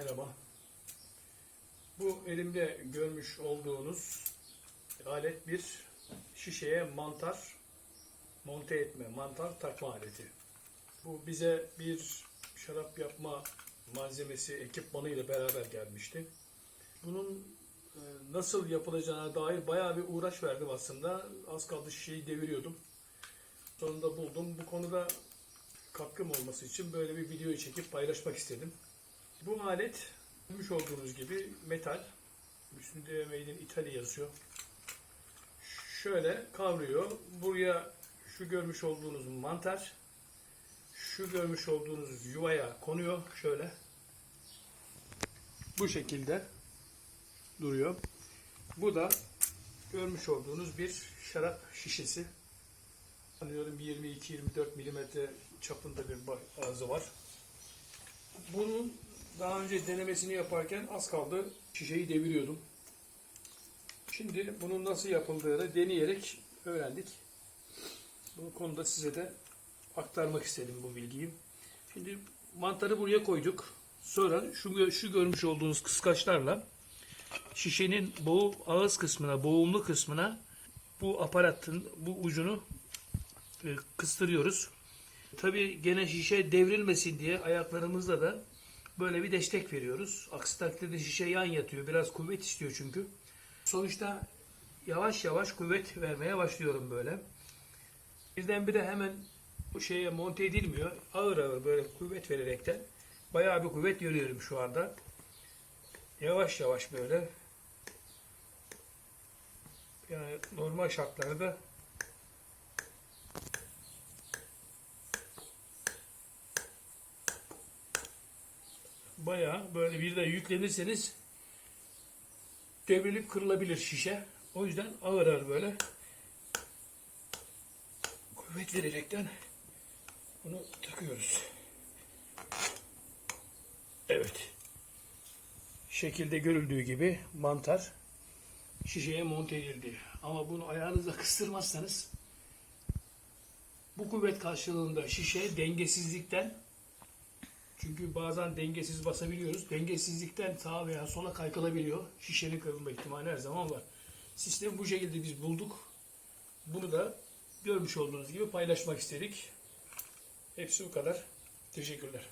Merhaba. Bu elimde görmüş olduğunuz alet bir şişeye mantar monte etme, mantar takma aleti. Bu bize bir şarap yapma malzemesi, ekipmanı ile beraber gelmişti. Bunun e, nasıl yapılacağına dair bayağı bir uğraş verdim aslında. Az kaldı şişeyi deviriyordum. Sonunda buldum. Bu konuda katkım olması için böyle bir videoyu çekip paylaşmak istedim. Bu alet görmüş olduğunuz gibi metal. Üstünde Made in Italy yazıyor. Şöyle kavruyor. Buraya şu görmüş olduğunuz mantar şu görmüş olduğunuz yuvaya konuyor. Şöyle. Bu şekilde duruyor. Bu da görmüş olduğunuz bir şarap şişesi. Sanıyorum 22-24 milimetre çapında bir ağzı var. Bunun daha önce denemesini yaparken az kaldı şişeyi deviriyordum. Şimdi bunun nasıl yapıldığını deneyerek öğrendik. Bu konuda size de aktarmak istedim bu bilgiyi. Şimdi mantarı buraya koyduk. Sonra şu, şu görmüş olduğunuz kıskaçlarla şişenin boğum ağız kısmına, boğumlu kısmına bu aparatın bu ucunu e, kıstırıyoruz. Tabii gene şişe devrilmesin diye ayaklarımızla da böyle bir destek veriyoruz. Aksi takdirde şişe yan yatıyor. Biraz kuvvet istiyor çünkü. Sonuçta yavaş yavaş kuvvet vermeye başlıyorum böyle. Birdenbire hemen bu şeye monte edilmiyor. Ağır ağır böyle kuvvet vererekten bayağı bir kuvvet görüyorum şu anda. Yavaş yavaş böyle yani normal şartlarda bayağı böyle bir de yüklenirseniz devrilip kırılabilir şişe. O yüzden ağır ağır böyle kuvvet vererekten bunu takıyoruz. Evet. Şekilde görüldüğü gibi mantar şişeye monte edildi. Ama bunu ayağınızla kıstırmazsanız bu kuvvet karşılığında şişe dengesizlikten çünkü bazen dengesiz basabiliyoruz. Dengesizlikten sağa veya sola kaykılabiliyor. Şişenin kırılma ihtimali her zaman var. Sistemi bu şekilde biz bulduk. Bunu da görmüş olduğunuz gibi paylaşmak istedik. Hepsi bu kadar. Teşekkürler.